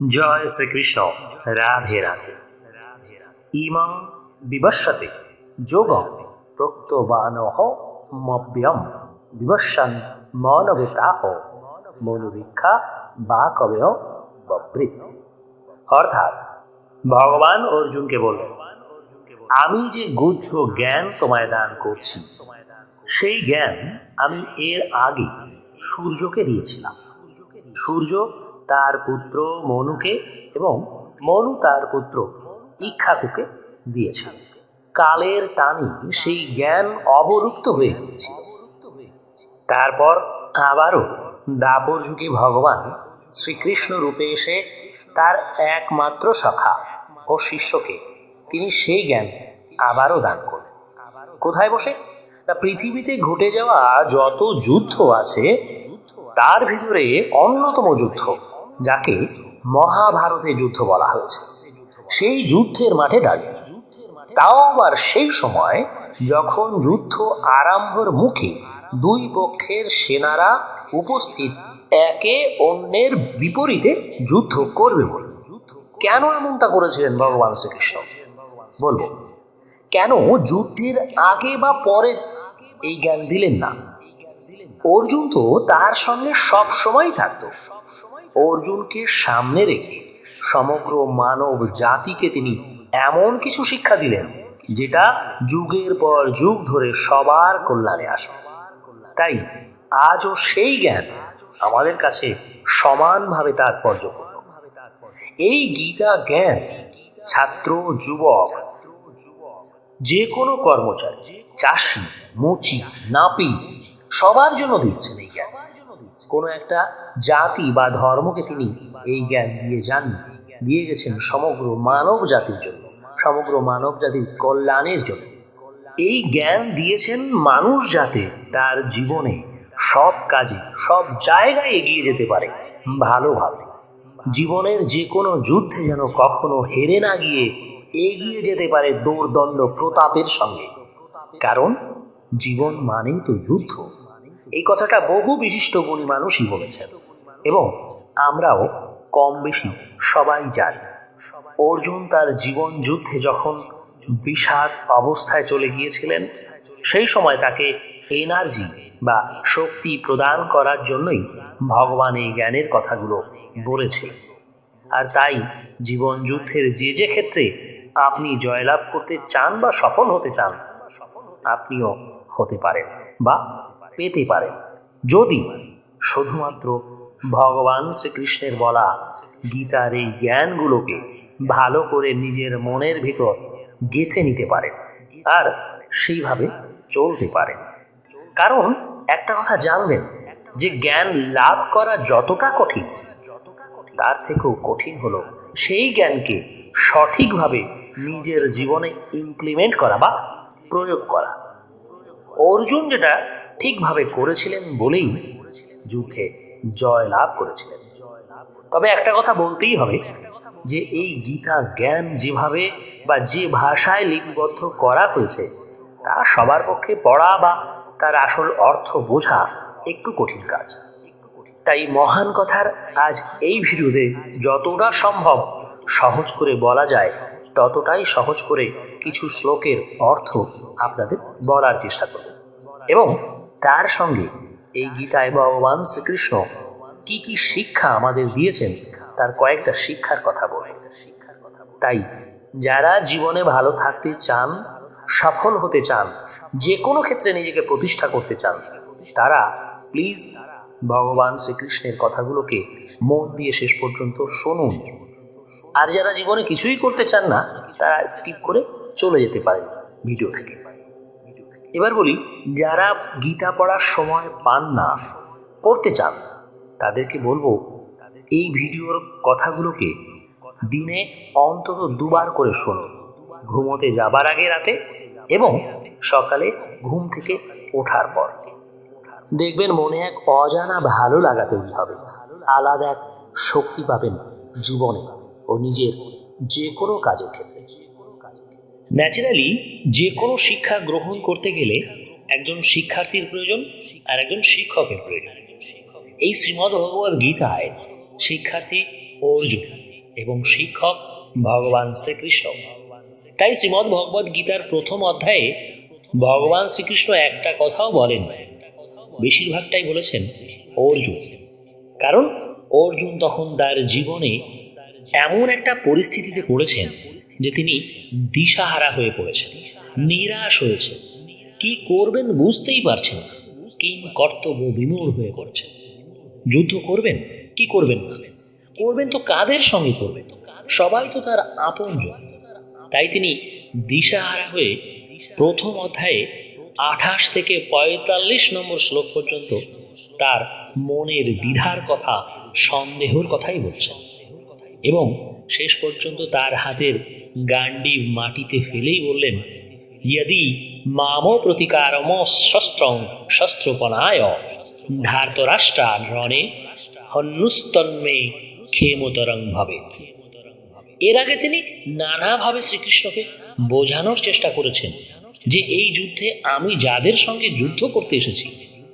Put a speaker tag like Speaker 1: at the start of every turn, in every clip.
Speaker 1: জয় শ্রীকৃষ্ণ। রাধে রাধে। ইমং বিবস্বতে যোগম প্রক্তবানহ মব্যম বিবস্বন মনবিপ্রাহ মনুরীক্ষা বা কবেহ ববৃত। অর্থাৎ ভগবান অর্জুনকে বললেন আমি যে গুচ্ছ জ্ঞান তোমায় দান করছি, সেই জ্ঞান আমি এর আগে সূর্যকে দিয়েছিলাম। সূর্য তার পুত্র মনুকে এবং মনু তার পুত্র ইক্ষাকুকে দিয়েছেন। কালের টানে সেই জ্ঞান অবলুপ্ত হয়ে গিয়েছিল তারপর আবারও দাপর যুগে ভগবান শ্রীকৃষ্ণ রূপে এসে তার একমাত্র সখা ও শিষ্যকে তিনি সেই জ্ঞান আবারও দান করলেন। কোথায় বসে? না, পৃথিবীতে ঘটে যাওয়া যত যুদ্ধ আছে, তার ভিতরে অন্যতম যুদ্ধ যাকে মহাভারতে যুদ্ধ বলা হয়েছে। সেই যুদ্ধের মাঠে দাঁড়িয়ে। তাও আবার সেই সময় যখন যুদ্ধ আরম্ভর মুখে দুই পক্ষের সেনারা উপস্থিত, একে অন্যের বিপরীতে যুদ্ধ করবে বলে। কেন এমনটা করেছিলেন ভগবান শ্রীকৃষ্ণ? বলব, কেন যুদ্ধের আগে বা পরে এই জ্ঞান দিলেন না? অর্জুন তো তার সঙ্গে সব সময় থাকতো। অর্জুনকে সামনে রেখে সমগ্র মানব জাতিকে তিনি এমন কিছু শিক্ষা দিলেন, যেটা যুগের পর যুগ ধরে সবার কল্যাণে আসবে। তাই আজও সেই জ্ঞান আমাদের কাছে সমানভাবে তাৎপর্যপূর্ণ। এই গীতা জ্ঞান ছাত্র, যুবক যে কোনো কর্মচারী, চাষি, মুচি নাপি সবার জন্য দিচ্ছেন এই জ্ঞান। কোনো একটা জাতি বা ধর্মকে তিনি এই জ্ঞান দিয়ে যান, দিয়ে গেছেন সমগ্র মানব জাতির জন্য, সমগ্র মানব জাতির কল্যাণের জন্য। এই জ্ঞান দিয়েছেন মানুষ যাতে তার জীবনে সব কাজে, সব জায়গায় এগিয়ে যেতে পারে ভালোভাবে। জীবনের যে কোনো যুদ্ধে যেন কখনো হেরে না গিয়ে এগিয়ে যেতে পারে দৌড়দণ্ড প্রতাপের সঙ্গে। কারণ জীবন মানেই তো যুদ্ধ। এই কথাটা বহু বিশিষ্ট গুণী মানুষই বলেছেন। এবং আমরাও কম বেশি সবাই জানি। অর্জুন তার জীবন যুদ্ধে যখন বিষাদ অবস্থায় চলে গিয়েছিলেন, সেই সময় তাকে এনার্জি বা শক্তি প্রদান করার জন্যই ভগবান এই জ্ঞানের কথাগুলো বলেছিলেন। আর তাই জীবন যুদ্ধের যে যে ক্ষেত্রে আপনি জয়লাভ করতে চান বা সফল হতে চান, আপনিও হতে পারেন বা পেতে পারেন যদি শুধুমাত্র ভগবান শ্রীকৃষ্ণের বলা গীতার এই জ্ঞানগুলোকে ভালো করে নিজের মনের ভিতর গেঁথে নিতে পারেন আর সেইভাবে চলতে পারেন কারণ একটা কথা জানবেন যে জ্ঞান লাভ করা যতটা কঠিন, তার থেকেও কঠিন হলো সেই জ্ঞানকে সঠিকভাবে নিজের জীবনে ইমপ্লিমেন্ট করা বা প্রয়োগ করা। অর্জুন যেটা ঠিকভাবে করেছিলেন বলেই যুদ্ধে জয় লাভ করেছিলেন। তবে একটা কথা বলতেই হবে যে এই গীতা জ্ঞান যেভাবে বা যে ভাষায় লিপিবদ্ধ করা হয়েছে, তা সবার পক্ষে পড়া বা তার আসল অর্থ বোঝা একটু কঠিন কাজ। তাই মহান কথার আজ এই ভিডিওতে যতটা সম্ভব সহজ করে বলা যায়, ততটাই সহজ করে কিছু শ্লোকের অর্থ আপনাদের বলার চেষ্টা করব। এবং তার সঙ্গে এই গীতায় ভগবান শ্রীকৃষ্ণ কি কি শিক্ষা আমাদের দিয়েছেন, তার কয়েকটা শিক্ষার কথা বলব তাই যারা জীবনে ভালো থাকতে চান, সফল হতে চান যে কোনো ক্ষেত্রে নিজেকে প্রতিষ্ঠা করতে চান, তারা প্লিজ ভগবান শ্রীকৃষ্ণের কথাগুলোকে মন দিয়ে শেষ পর্যন্ত শুনুন। আর যারা জীবনে কিছুই করতে চান না, তারা স্কিপ করে চলে যেতে পারেন ভিডিও থেকে। এবার বলি, যারা গীতা পড়ার সময় পান না, পড়তে চান, তাদেরকে বলব, এই ভিডিওর কথাগুলোকে দিনে অন্তত দুবার করে শুনুন ঘুমোতে যাবার আগে রাতে এবং সকালে ঘুম থেকে ওঠার পর। দেখবেন মনে এক অজানা ভালো লাগা তৈরি হবে। আলাদা এক শক্তি পাবেন জীবনে ও নিজের যে কোনো কাজের ক্ষেত্রে। ন্যাচারালি যে কোনো শিক্ষা গ্রহণ করতে গেলে একজন শিক্ষার্থীর প্রয়োজন আর একজন শিক্ষকের প্রয়োজন। এই শ্রীমদ্ ভগবদ গীতায় শিক্ষার্থী অর্জুন এবং শিক্ষক ভগবান শ্রীকৃষ্ণ। তাই শ্রীমদ্ ভগবদ গীতার প্রথম অধ্যায়ে ভগবান শ্রীকৃষ্ণ একটা কথাও বলেন। বেশিরভাগটাই বলেছেন অর্জুন। কারণ অর্জুন তখন তার জীবনে এমন একটা পরিস্থিতিতে পড়েছেন যে তিনি দিশাহারা হয়ে পড়েছেন, নিরাশ হয়েছে কি করবেন বুঝতেই পারছেন না। কিং কর্তব্য বিমূঢ় হয়ে পড়ছেন। যুদ্ধ করবেন? কি করবেন না? করবেন তো কাদের সঙ্গে করবেন? সবাই তো তার আপনজন। তাই তিনি দিশাহারা হয়ে প্রথম অধ্যায়ে আঠাশ থেকে পঁয়তাল্লিশ নম্বর শ্লোক পর্যন্ত তার মনের দ্বিধার কথা, সন্দেহর কথাই বলছেন। এবং শেষ পর্যন্ত তার হাতের গান্ডি মাটিতে ফেলেই বললেন यदि মামো প্রতিকারম শস্ত্রং শস্ত্রপনায় ধার্তরাষ্ট্রা রণে হন্যুস্তন্মে ক্ষেমতরং ভাবে। এর আগে তিনি নানাভাবে শ্রীকৃষ্ণকে বোঝানোর চেষ্টা করেছেন যে এই যুদ্ধে আমি যাদের সঙ্গে যুদ্ধ করতে এসেছি,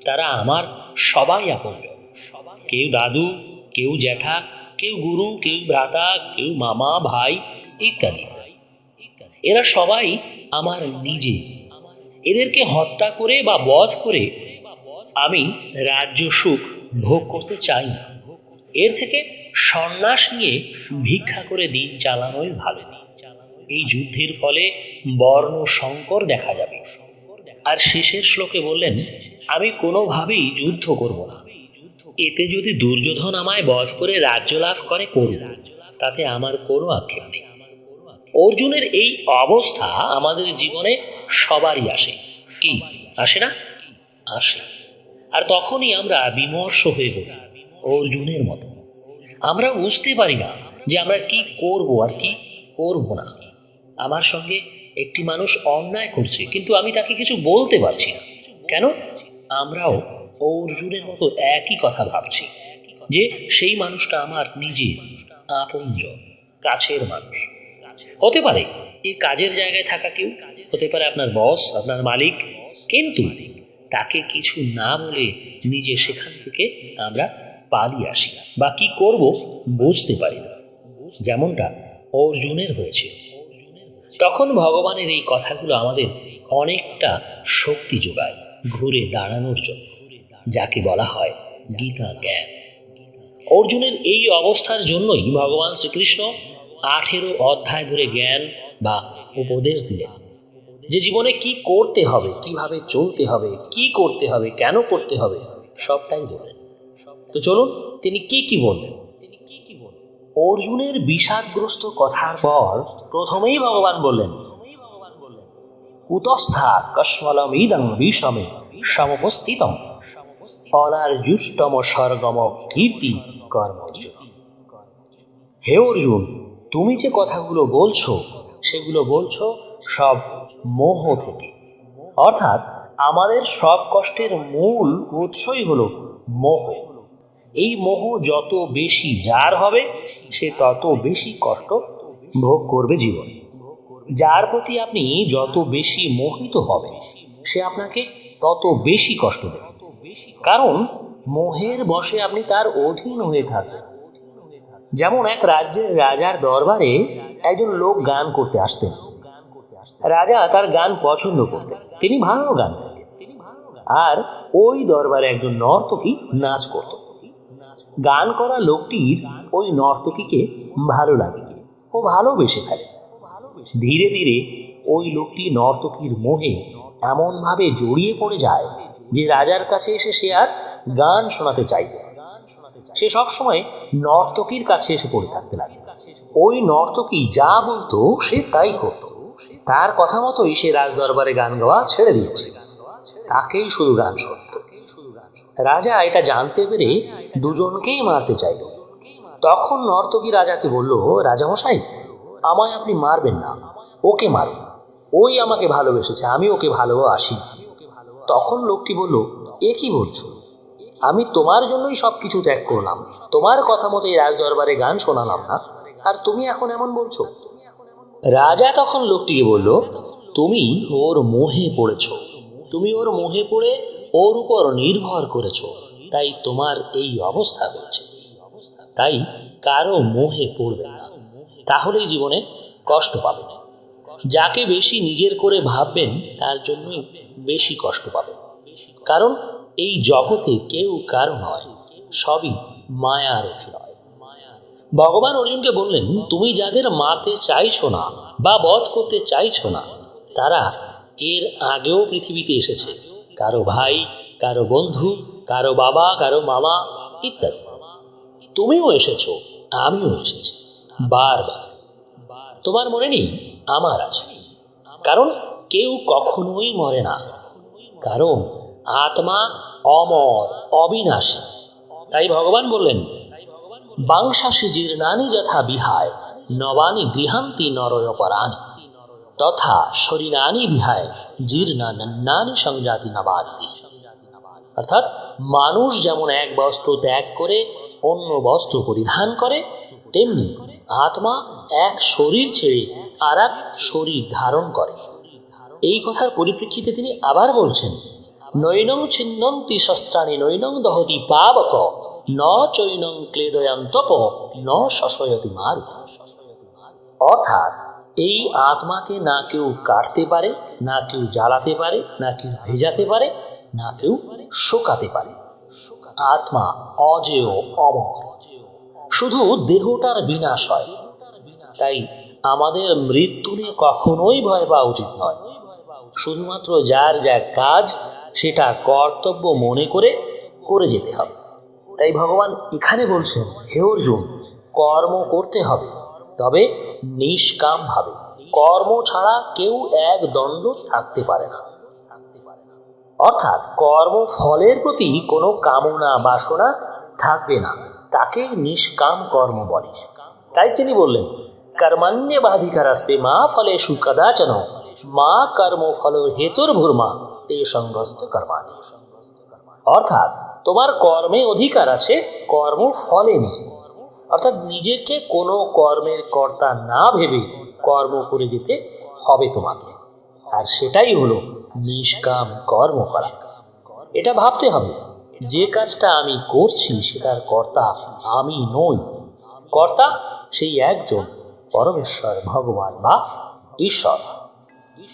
Speaker 1: তারা আমার সবাই আপন। কেউ দাদু, কেউ জ্যাঠা কেউ গুরু, কেউ ভ্রাতা, কেউ মামা, ভাই ইত্যাদি। এরা সবাই আমার নিজে। এদেরকে হত্যা করে বা বধ করে আমি রাজ্য সুখ ভোগ করতে চাই না। এর থেকে সন্ন্যাস নিয়ে ভিক্ষা করে দিন চালানোই ভালো। এই যুদ্ধের ফলে বর্ণ সংকর দেখা যাবে। আর শেষের শ্লোকে বললেন, আমি কোনোভাবেই যুদ্ধ করব না। এতে যদি দুর্যোধন আমায় বধ করে রাজ্য লাভ করে করুন তাতে আমার কোনো আক্ষেপ নেই। অর্জুনের এই অবস্থা আমাদের জীবনে সবারই আসে। কি? আসে না? আসে। আর তখনই আমরা বিমর্ষ হয়ে পড়ি অর্জুনের মতো। আমরা বুঝতে পারি না যে আমরা কি করব আর কি করব না। আমার সঙ্গে একটি মানুষ অন্যায় করছে, কিন্তু আমি তাকে কিছু বলতে পারছি না। কেন? আমরাও অর্জুনের মতো একই কথা ভাবছি, যে সেই মানুষটা আমার নিজের, আপনজন, কাছের মানুষ। হতে পারে এই কাজের জায়গায় থাকা কেউ, হতে পারে আপনার বস, আপনার মালিক, কিন্তু তাকে কিছু না বলে নিজে সেখান থেকে আমরা পালিয়ে আসি বা কি করব বুঝতে পারি না। যেমনটা অর্জুনের হয়েছে তখন ভগবানের এই কথাগুলো আমাদের অনেকটা শক্তি যোগায় ঘুরে দাঁড়ানোর জন্য। যাকে বলা হয় গীতা জ্ঞান। অর্জুনের এই অবস্থার জন্যই ভগবান শ্রীকৃষ্ণ আঠেরো অধ্যায় ধরে জ্ঞান বা উপদেশ দিলেন। যে জীবনে কি করতে হবে, কীভাবে চলতে হবে, কি করতে হবে, কেন করতে হবে, সবটাই বললেন। তো চলুন, তিনি কি কি বললেন? তিনি কি কি বললেন অর্জুনের বিষাদগ্রস্ত কথার পর প্রথমেই ভগবান বললেন, কুতস্থা কস্মলম ইদং বিষমে সমপস্থিতম। অনার্জুষ্টম স্বর্গম কীর্তি কর্ম হে অর্জুন, তুমি যে কথাগুলো বলছো, সেগুলো বলছো সব মোহ থেকে। অর্থাৎ আমাদের সব কষ্টের মূল উৎসই হলো মোহ। এই মোহ যত বেশি যার হবে, সে তত বেশি কষ্ট ভোগ করবে জীবনে। যার প্রতি আপনি যত বেশি মোহিত হবে সে আপনাকে তত বেশি কষ্ট দেবে। কারণ মোহের বশে আপনি তার অধীন হয়ে থাকবেন। যেমন এক রাজ্যের রাজার দরবারে একজন লোক গান করতে আসতেন। রাজা তার গান পছন্দ করতেন। তিনি ভালো গান গাইতেন। আর ওই দরবারে একজন নর্তকী নাচ করত। গান করা লোকটির ওই নর্তকীকে ভালো লাগে ও ভালোবেসে ফেলে। ধীরে ধীরে ওই লোকটি নর্তকীর মোহে এমনভাবে জড়িয়ে পড়ে যায় যে রাজার কাছে এসে সে আর গান শোনাতে চাইতে সে সবসময় নর্তকীর কাছে এসে পড়ে থাকতে লাগে ওই নর্তকী যা বলতো সে তাই করত। তার কথা মতোই সে রাজদরবারে গান গাওয়া ছেড়ে দিয়েছে। তাকেই শুধু গান শুনত। রাজা এটা জানতে পেরে দুজনকেই মারতে চাইল। তখন নর্তকী রাজাকে বলল, রাজামশাই, আমায় আপনি মারবেন না। ওকে মারুন। ওই আমাকে ভালোবেসেছে, আমি ওকে ভালোবাসি তখন লোকটি বলল, এ কি বলছো? আমি তোমার জন্যই সব কিছু ত্যাগ করলাম। তোমার কথা মতো এই রাজদরবারে গান শোনালাম না। আর তুমি এখন এমন বলছো? রাজা তখন লোকটিকে বলল, তুমি ওর মোহে পড়েছ। তুমি ওর মোহে পড়ে ওর উপর নির্ভর করেছ। তাই তোমার এই অবস্থা হচ্ছে তাই কারও মোহে পড়বে না। তাহলেই জীবনে কষ্ট পাবেন যাকে বেশি নিজের করে ভাববেন, তার জন্যই বেশি কষ্ট পাবেন। কারণ এই জগতে কেউ কারও নয়, সবই মায়ার অভিনয়। ভগবান অর্জুনকে বললেন, তুমি যাদের মারতে চাইছো না বা বধ করতে চাইছো না, তারা এর আগেও পৃথিবীতে এসেছে। কারও ভাই, কারও বন্ধু, কারও বাবা, কারও মামা ইত্যাদি। তুমিও এসেছ, আমিও এসেছি। বারবার তোমার মনে নেই? আমার আছে। কারণ কেউ কখনোই মরে না। কারণ আত্মা অমর, অবিনাশী। তাই ভগবান বললেন বাংশাসী জীর্ণানি যথা বিহায়, নবানি গৃহান্তি নরয় পরাণি তথা শরীরানি বিহায় জীর্ণান্নানি সংজাতি নবানি অর্থাৎ মানুষ যেমন এক বস্ত্র ত্যাগ করে, অন্য বস্ত্র পরিধান করে তেমনি আত্মা এক শরীর ছেড়ে আর এক শরীর ধারণ করে। এই কথার পরিপ্রেক্ষিতে তিনি আবার বলছেন, নৈনং ছিন্দন্তি শস্ত্রাণি নৈনং দহতি পাবক, ন চৈনং ক্লেদয়ন্তপ ন শশয়তি মারু। অর্থাৎ এই আত্মাকে না কেউ কাটতে পারে, না কেউ জ্বালাতে পারে, না কেউ ভেজাতে পারে, না কেউ শোকাতে পারে। আত্মা অজেয় অমর। শুধু দেহটার বিনাশ হয়। তাই আমাদের মৃত্যু নিয়ে কখনোই ভয় পাওয়া উচিত নয়। শুধুমাত্র যার যা কাজ, সেটা কর্তব্য মনে করে করে যেতে হবে। তাই ভগবান এখানে বলছেন, হে অর্জুন, কর্ম করতে হবে। তবে নিষ্কামভাবে কর্ম ছাড়া কেউ এক দণ্ড থাকতে পারে না। অর্থাৎ কর্ম ফলের প্রতি কোনো কামনা, বাসনা থাকবে না। তাকে নিষ্কাম কর্ম বলে। তাই তিনি বললেন কর্মান্য বাধিকারাস্তে মা ফলেষু কদাচন মা কর্ম ফল হেতুর ভূর্মা, তে সংগস্ত কর্মাণী। অর্থাৎ, তোমার কর্মে অধিকার আছে, কর্ম ফলে নেই। অর্থাৎ নিজেকে কোনো কর্মের কর্তা না ভেবে কর্ম করে দিতে হবে তোমাকে। আর সেটাই হলো নিষ্কাম কর্ম করা। এটা ভাবতে হবে। যে কাজটা আমি করছি সেটার কর্তা আমি নই। কর্তা সেই একজন পরমেশ্বর, ভগবান বা ঈশ্বর।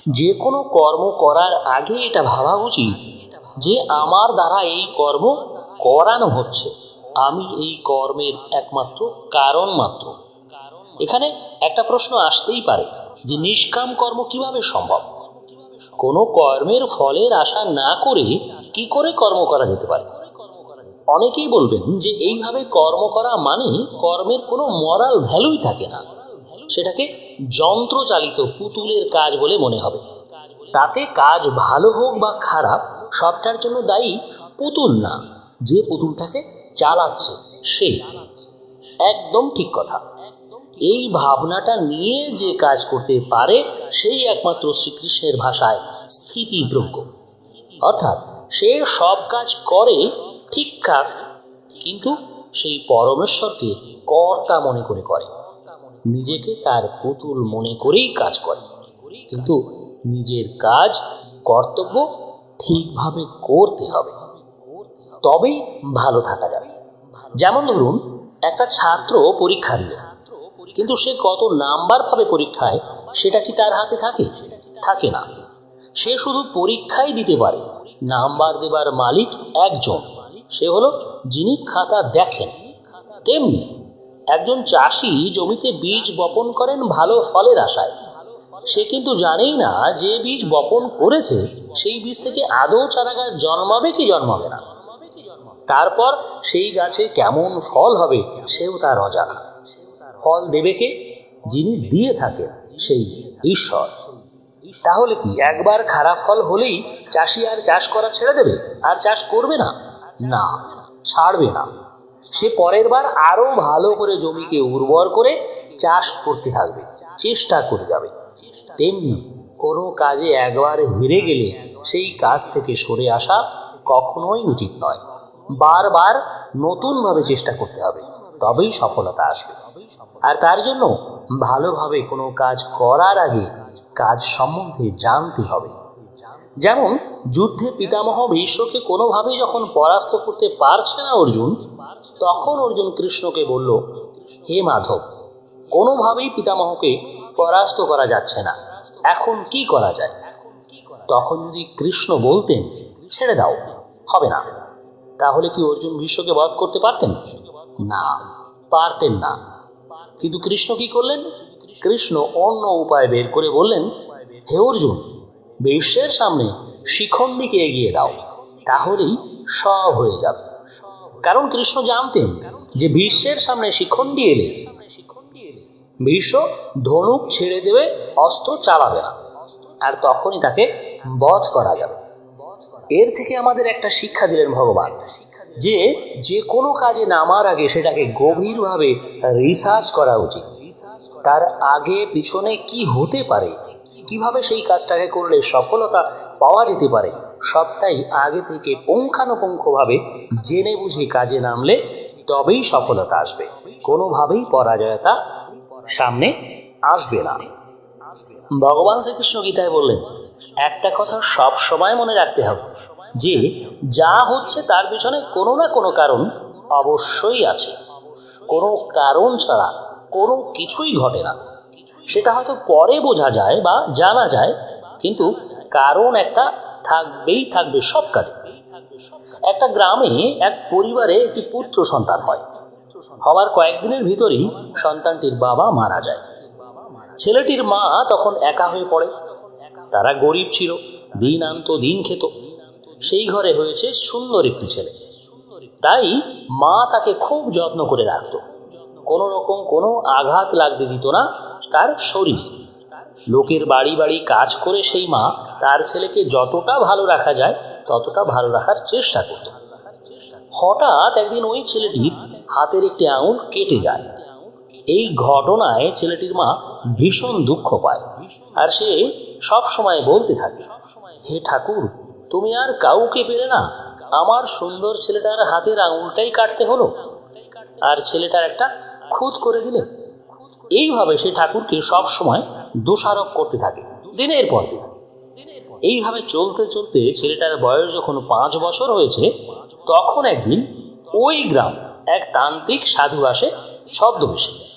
Speaker 1: যে কোনো কর্ম করার আগে এটা ভাবা উচিত যে আমার দ্বারা এই কর্ম করানো হচ্ছে। আমি এই কর্মের একমাত্র কারণ মাত্র। এখানে একটা প্রশ্ন আসতেই পারে যে নিষ্কাম কর্ম কীভাবে সম্ভব? কোনো কর্মের ফলের আশা না করে কি করে কর্ম করা যেতে পারে? অনেকেই বলবেন যে এইভাবে কর্ম করা মানে কর্মের কোনো মরাল ভ্যালুই থাকে না। সেটাকে যন্ত্রচালিত পুতুলের কাজ বলে মনে হবে। তাতে কাজ ভালো হোক বা খারাপ, সবটার জন্য দায়ী পুতুল না। যে পুতুলটাকে চালাচ্ছে সে একদম ঠিক কথা। এই ভাবনাটা নিয়ে যে কাজ করতে পারে, সেই একমাত্র শ্রীকৃষ্ণের ভাষায় স্থিতিপ্রজ্ঞ। অর্থাৎ সে সব কাজ করে ঠিকঠাক, কিন্তু সেই পরমেশ্বরকে কর্তা মনে করে করে। নিজেকে তার পুতুল মনে করেই কাজ করে। কিন্তু নিজের কাজ, কর্তব্য ঠিকভাবে করতে হবে। তবেই ভালো থাকা যাবে। যেমন ধরুন, একটা ছাত্র পরীক্ষা দিল কিন্তু সে কত নাম্বার পাবে পরীক্ষায়, সেটা কি তার হাতে থাকে? থাকে না। সে শুধু পরীক্ষাই দিতে পারে। নাম্বার দেবার মালিক একজন। সে হলো যিনি খাতা দেখেন। তেমনি একজন চাষি জমিতে বীজ বপন করেন ভালো ফলের আশায়। সে কিন্তু জানেই না যে বীজ বপন করেছে, সেই বীজ থেকে আদৌ চারা গাছ জন্মাবে কি জন্মাবে না। তারপর সেই গাছে কেমন ফল হবে, সেও তার অজানা। ফল দেবে কে যিনি দিয়ে থাকেন, সেই ঈশ্বর। তাহলে কি একবার খারাপ ফল হলেই চাষি আর চাষ করা ছেড়ে দেবে? আর চাষ করবে না? না, ছাড়বে না। সে পরের বার আরও ভালো করে জমিকে উর্বর করে চাষ করতে থাকবে, চেষ্টা করে যাবে। তেমনি কোনো কাজে একবার হেরে গেলে সেই কাজ থেকে সরে আসা কখনোই উচিত নয়। বারবার নতুনভাবে চেষ্টা করতে হবে। তবেই সফলতা আসবে। আর তার জন্য ভালোভাবে কোনো কাজ করার আগে কাজ সম্বন্ধে জানতে হবে। যেমন, যুদ্ধে পিতামহ ভীষ্মকে কোনোভাবেই যখন পরাস্ত করতে পারছে না অর্জুন, তখন অর্জুন কৃষ্ণকে বলল, হে মাধব, কোনোভাবেই পিতামহকে পরাস্ত করা যাচ্ছে না। এখন কি করা যায়? তখন যদি কৃষ্ণ বলতেন, ছেড়ে দাও, হবে না। তাহলে কি অর্জুন ভীষ্মকে বধ করতে পারতেন? না। পারতেন না। কিন্তু কৃষ্ণ কি করলেন? কৃষ্ণ অন্য উপায় বের করে বললেন, হে অর্জুন, বিশ্বের সামনে শিখণ্ডীকে এগিয়ে দাও, তাহলেই সব হয়ে যাবে। কারণ কৃষ্ণ জানতেন যে বিশ্বের সামনে শিখণ্ডী এলে বিশ্ব ধনুক ছেড়ে দেবে, অস্ত্র চালাবে না, আর তখনই তাকে বধ করা যাবে। এর থেকে আমাদের একটা শিক্ষা দিলেন ভগবান। যে যে কোনো কাজে নামার আগে সেটাকে গভীরভাবে রিসার্চ করা উচিত। তার আগে, পিছনে কি হতে পারে, কীভাবে সেই কাজটাকে করলে সফলতা পাওয়া যেতে পারে, সবটাই আগে থেকে পুঙ্খানুপুঙ্খভাবে জেনে বুঝে কাজে নামলে তবেই সফলতা আসবে। কোনোভাবেই পরাজয়তা সামনে আসবে না। ভগবান শ্রীকৃষ্ণ গীতায় বললেন, একটা কথা সব সময় মনে রাখতে হবে। যে যা হচ্ছে তার পিছনে কোনো না কোনো কারণ অবশ্যই আছে। কোনো কারণ ছাড়া কোনো কিছুই ঘটে না। সেটা হয়তো পরে বোঝা যায় বা জানা যায়, কিন্তু কারণ একটা থাকবেই থাকবে সব কাজে একটা গ্রামে এক পরিবারে একটি পুত্র সন্তান হয়। হওয়ার কয়েকদিনের ভিতরেই সন্তানটির বাবা মারা যায়। ছেলেটির মা তখন একা হয়ে পড়ে। তারা গরিব ছিল, দিন আনতো দিন খেত। সেই ঘরে হয়েছে সুন্দর একটি ছেলে। তাই মা তাকে খুব যত্ন করে রাখত। কোনো রকম কোনো আঘাত লাগতে দিত না তার শরীরে। লোকের বাড়ি বাড়ি কাজ করে সেই মা তার ছেলেকে যতটা ভালো রাখা যায় ততটা ভালো রাখার চেষ্টা করত। হঠাৎ একদিন ওই ছেলেটির হাতের একটি আঙুল কেটে যায়। এই ঘটনায় ছেলেটির মা ভীষণ দুঃখ পায়। আর সে সব সময় বলতে থাকে, হে ঠাকুর তুমি আর কাউকে পেলে না। আমার সুন্দর ছেলেটার হাতের আঙুলটাই কাটতে হলো। আর ছেলেটার একটা খুদ করে দিলে। এইভাবে সে ঠাকুরকে সব সময় দোষারোপ করতে থাকে। দিনের পর দিন। এইভাবে চলতে চলতে ছেলেটার বয়স যখন পাঁচ বছর হয়েছে, তখন একদিন ওই গ্রাম এক তান্ত্রিক সাধু আসে ছদ্মবেশে।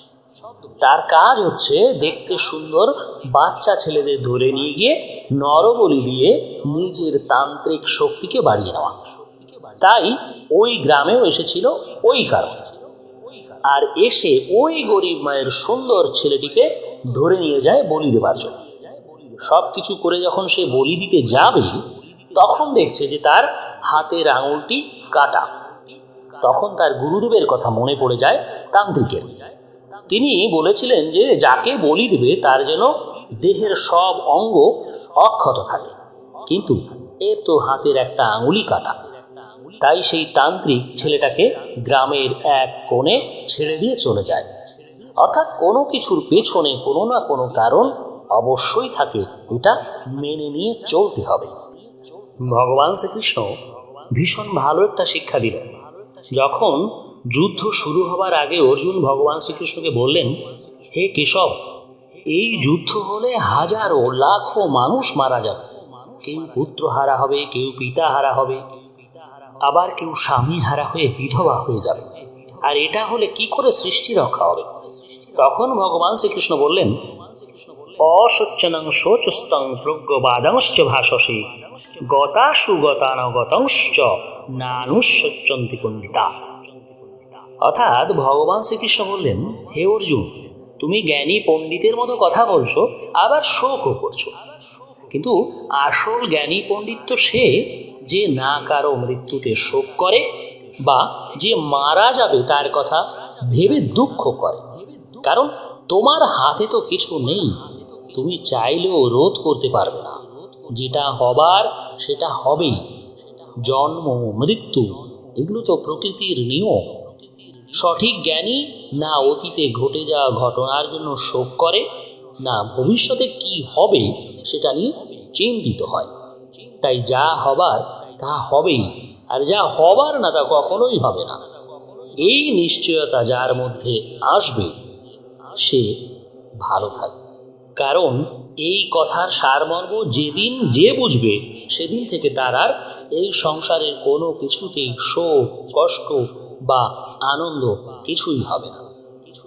Speaker 1: তার কাজ হচ্ছে দেখতে সুন্দর বাচ্চা ছেলেদের ধরে নিয়ে গিয়ে নরবলি দিয়ে নিজের তান্ত্রিক শক্তিকে বাড়িয়ে নেওয়া। তাই ওই গ্রামেও এসেছিল ওই কারণে। আর এসে ওই গরিব মায়ের সুন্দর ছেলেটিকে ধরে নিয়ে যায় বলি দেবার জন্য। সব কিছু করে যখন সে বলি দিতে যাবে, তখন দেখছে যে তার হাতের আঙুলটি কাটা। তখন তার গুরুদেবের কথা মনে পড়ে যায় তান্ত্রিকের। তিনি বলেছিলেন যে যাকে বলি দেবে, তার যেন দেহের সব অঙ্গ অক্ষত থাকে। কিন্তু এর তো হাতের একটা আঙুলি কাটা। তাই সেই তান্ত্রিক ছেলেটাকে গ্রামের এক কোণে ছেড়ে দিয়ে চলে যায়। অর্থাৎ কোনো কিছুর পেছনে কোনো না কোনো কারণ অবশ্যই থাকে, এটা মেনে নিয়ে চলতে হবে। ভগবান শ্রীকৃষ্ণ ভীষণ ভালো একটা শিক্ষা দিলেন। যখন যুদ্ধ শুরু হবার আগে অর্জুন ভগবান শ্রীকৃষ্ণকে বললেন, হে কেশব, এই যুদ্ধ হলে হাজারো লাখো মানুষ মারা যাবে। কেউ পুত্র হারা হবে, কেউ পিতা হারা হবে, আবার কেউ স্বামী হারা হয়ে বিধবা হয়ে যাবে। আর এটা হলে কি করে সৃষ্টি রক্ষা হবে? তখন ভগবান শ্রীকৃষ্ণ বললেন, অসচ্চনং শোচস্তং প্রজ্ঞবাদংশ্চ ভাষসে গতাসু গতানগতংশ্চ নানুসচ্চন্তি পণ্ডিতা। অর্থাৎ ভগবান শ্রীকৃষ্ণ বললেন, হে অর্জুন, তুমি জ্ঞানী পণ্ডিতের মতো কথা বলছো, আবার শোকও করছ। কিন্তু আসল জ্ঞানী পণ্ডিত তো সে যে না কারও মৃত্যুতে শোক করে বা যে মারা যাবে তার কথা ভেবে দুঃখ করে। কারণ তোমার হাতে তো কিছু নেই, তুমি চাইলেও রোধ করতে পারবে না। যেটা হবার, সেটা হবেই। জন্ম, মৃত্যু, এগুলো তো প্রকৃতির নিয়ম। সঠিক জ্ঞানী না অতীতে ঘটে যাওয়া ঘটনার জন্য শোক করে? না, ভবিষ্যতে কি হবে সেটা নিয়ে চিন্তিত হয়। তাই যা হবার তা হবেই, আর যা হবার না তা কখনোই হবে না। এই নিশ্চয়তা যার মধ্যে আসবে, সে ভালো থাকবে। কারণ এই কথার সারমর্ম যেদিন যে বুঝবে, সেদিন থেকে তার আর এই সংসারের কোনো কিছুতেই শোক, কষ্ট বা আনন্দ কিছুই হবে না।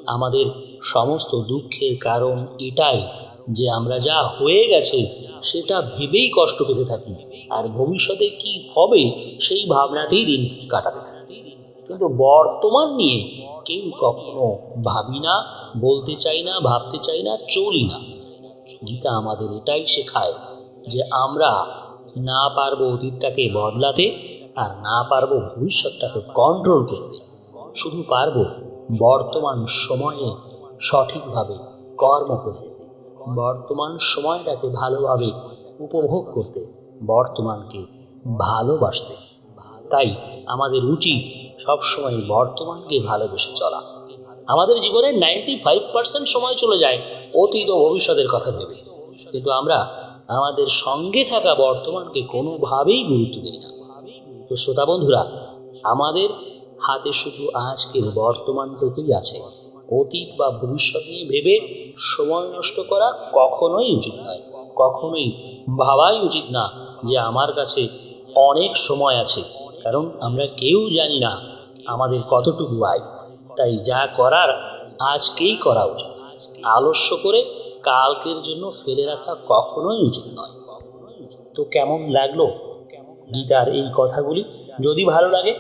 Speaker 1: আমাদের সমস্ত দুঃখের কারণ এটাই যে আমরা যা হয়ে গেছে সেটা ভেবেই কষ্ট পেতে থাকি আর ভবিষ্যতে কি হবে সেই ভাবনাতেই দিন কাটাতে থাকি। কিন্তু বর্তমান নিয়ে কেউ কখনো ভাবি না, বলতে চাই না, ভাবতে চাই না, চলি না। গীতা আমাদের এটাই শেখায় যে আমরা না পারব অতীতটাকে বদলাতে আর না পারব ভবিষ্যৎটাকে কন্ট্রোল করতে। শুধু পারব বর্তমান সময়ে সঠিকভাবে কর্ম করতে বর্তমান সময়টাকে ভালোভাবে উপভোগ করতে, বর্তমানকে ভালোবাসতে। তাই আমাদের উচিত সবসময় বর্তমানকে ভালোবেসে চলা। আমাদের জীবনের নাইনটি ফাইভ পার্সেন্ট সময় চলে যায় অতীত ও ভবিষ্যতের কথা ভেবে। কিন্তু আমরা আমাদের সঙ্গে থাকা বর্তমানকে কোনোভাবেই গুরুত্ব দিই না। তো শ্রোতা বন্ধুরা, আমাদের হাতে শুধু আজকের বর্তমানটুকুই আছে। অতীত বা ভবিষ্যৎ নিয়ে ভেবে সময় নষ্ট করা কখনোই উচিত নয়। কখনোই ভাবাই উচিত না যে আমার কাছে অনেক সময় আছে। কারণ আমরা কেউ জানি না আমাদের কতটুকু আয়। তাই যা করার আজকেই করা উচিত। আলস্য করে কালকের জন্য ফেলে রাখা কখনোই উচিত নয়। তো কেমন লাগল? গীতার এই কথাগুলি। যদি ভালো লাগে,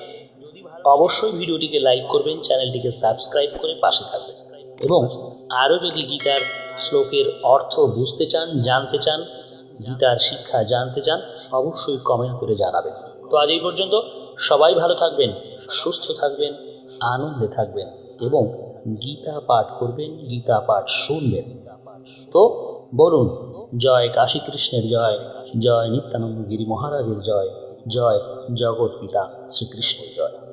Speaker 1: অবশ্যই ভিডিওটিকে লাইক করবেন, চ্যানেলটিকে সাবস্ক্রাইব করে পাশে থাকবেন। এবং আরও যদি গীতার শ্লোকের অর্থ বুঝতে চান, জানতে চান, গীতার শিক্ষা জানতে চান, অবশ্যই কমেন্ট করে জানাবেন। তো আজ এই পর্যন্ত সবাই ভালো থাকবেন, সুস্থ থাকবেন, আনন্দে থাকবেন এবং গীতা পাঠ করবেন, গীতা পাঠ শুনবেন। তো বলুন, জয় কাশী কৃষ্ণের জয় জয় নিত্যানন্দ গিরি মহারাজের জয়। জয় জগৎ পিতা শ্রীকৃষ্ণ জয়।